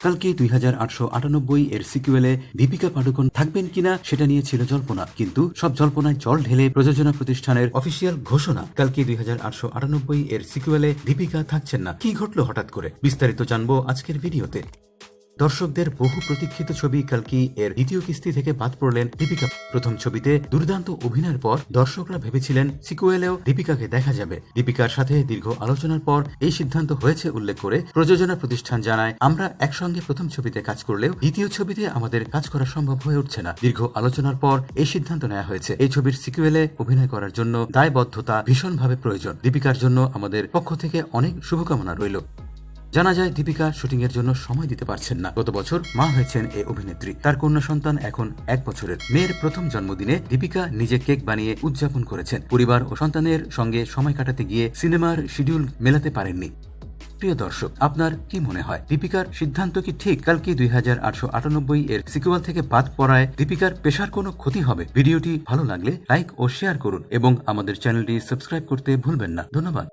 কালকে দুই হাজার আটশো আটানব্বই এর সিকুয়েলে দীপিকা পাডুকোন থাকবেন কিনা সেটা নিয়ে ছিল জল্পনা। কিন্তু সব জল্পনায় জল ঢেলে প্রযোজনা প্রতিষ্ঠানের অফিসিয়াল ঘোষণা, কালকে দুই হাজার আটশো আটানব্বই এর সিকুয়েলে দীপিকা থাকছেন না। কি ঘটলো হঠাৎ করে? বিস্তারিত জানব আজকের ভিডিওতে। দর্শকদের বহু প্রতীক্ষিত ছবি কালকি এর দ্বিতীয় কিস্তি থেকে বাদ পড়লেন দীপিকা। প্রথম ছবিতে দুর্দান্ত অভিনয়ের পর দর্শকরা ভেবেছিলেন সিকুয়েলেও দীপিকাকে দেখা যাবে। দীপিকার সাথে দীর্ঘ আলোচনার পর এই সিদ্ধান্ত হয়েছে উল্লেখ করে প্রযোজনা প্রতিষ্ঠান জানায়, আমরা একসঙ্গে প্রথম ছবিতে কাজ করলেও দ্বিতীয় ছবিতে আমাদের কাজ করা সম্ভব হয়ে উঠছে না। দীর্ঘ আলোচনার পর এই সিদ্ধান্ত নেওয়া হয়েছে। এই ছবির সিকুয়েলে অভিনয় করার জন্য দায়বদ্ধতা ভীষণভাবে প্রয়োজন। দীপিকার জন্য আমাদের পক্ষ থেকে অনেক শুভকামনা রইল। জানা যায়, দীপিকা শুটিং এর জন্য সময় দিতে পারছেন না। গত বছর মা হয়েছেন এই অভিনেত্রী। তার কন্যা সন্তান এখন এক বছরের। মেয়ের প্রথম জন্মদিনে দীপিকা নিজে কেক বানিয়ে উদযাপন করেছেন। পরিবার ও সন্তানের সঙ্গে সময় কাটাতে গিয়ে সিনেমার শিডিউল মেলাতে পারেননি। প্রিয় দর্শক, আপনার কি মনে হয়? দীপিকার সিদ্ধান্ত কি ঠিক? কালকে দুই হাজার আটশো আটানব্বই এর সিকুয়াল থেকে বাদ পড়ায় দীপিকার পেশার কোনো ক্ষতি হবে? ভিডিওটি ভালো লাগলে লাইক ও শেয়ার করুন এবং আমাদের চ্যানেলটি সাবস্ক্রাইব করতে ভুলবেন না। ধন্যবাদ।